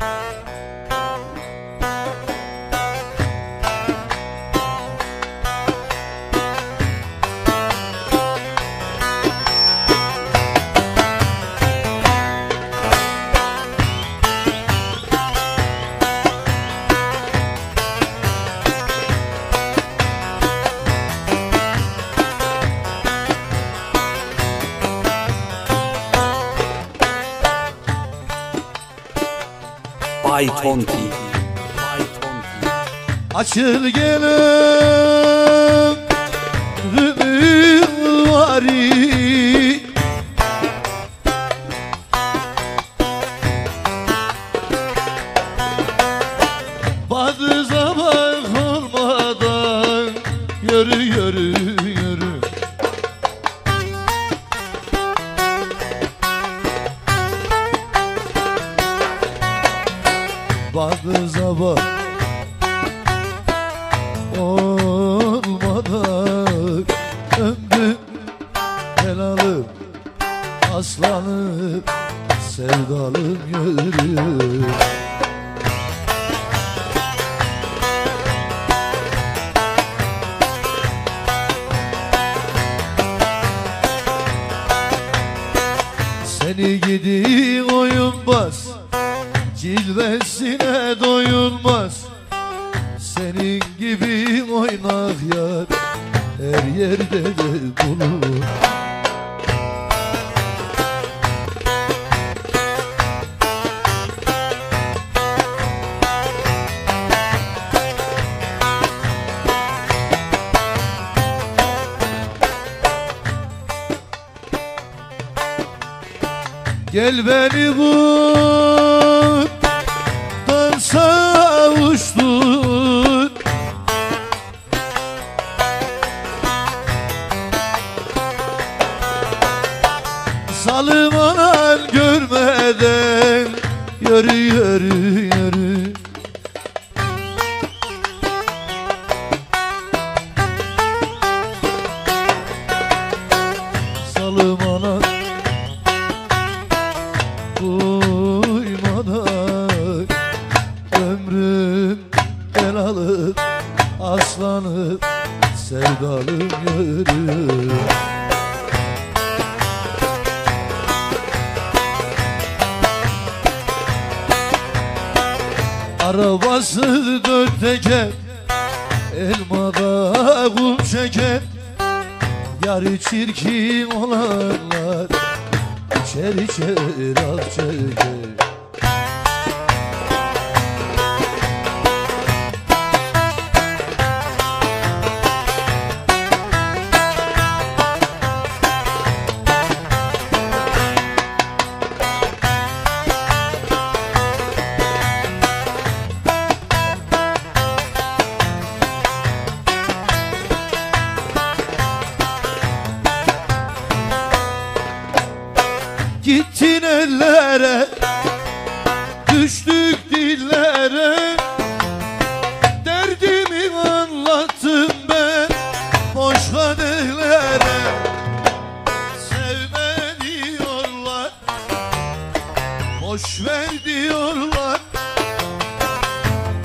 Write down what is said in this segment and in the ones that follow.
Bay Bay Tonti. Açıl gelin Rüvari Bazı zaman olmadan yürü yürü Bazı zaman olmadan ömrüm helalım aslanım sevdalım yürü Seni gidi oyun bas Cilvesine doyulmaz. Senin gibi oynak yar Her yerde de bulur Gel beni bul Salım görmeden. Yürü yürü yürü. Salım anan Uymadan Ömrüm el alıp Aslanım Sevdalım yürü Arabası dört teker Elmada kum çeker. Yarı çirkin olanlar İçer içer al çeker Gittin ellere Düştük dillere. Derdimi anlattım ben Boş kadehlere Sevme diyorlar Boş ver diyorlar.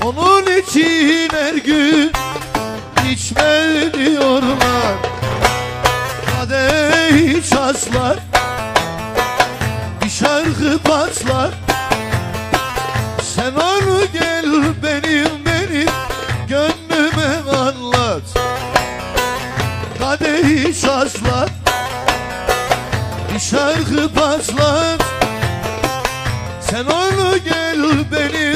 Onun için her gün içme diyorlar. Kadeh çaslar patlar Sen onu gel benim benim gönlüme anlat. Kadehi sazlar Bir şarkı patlar. Sen onu gel benim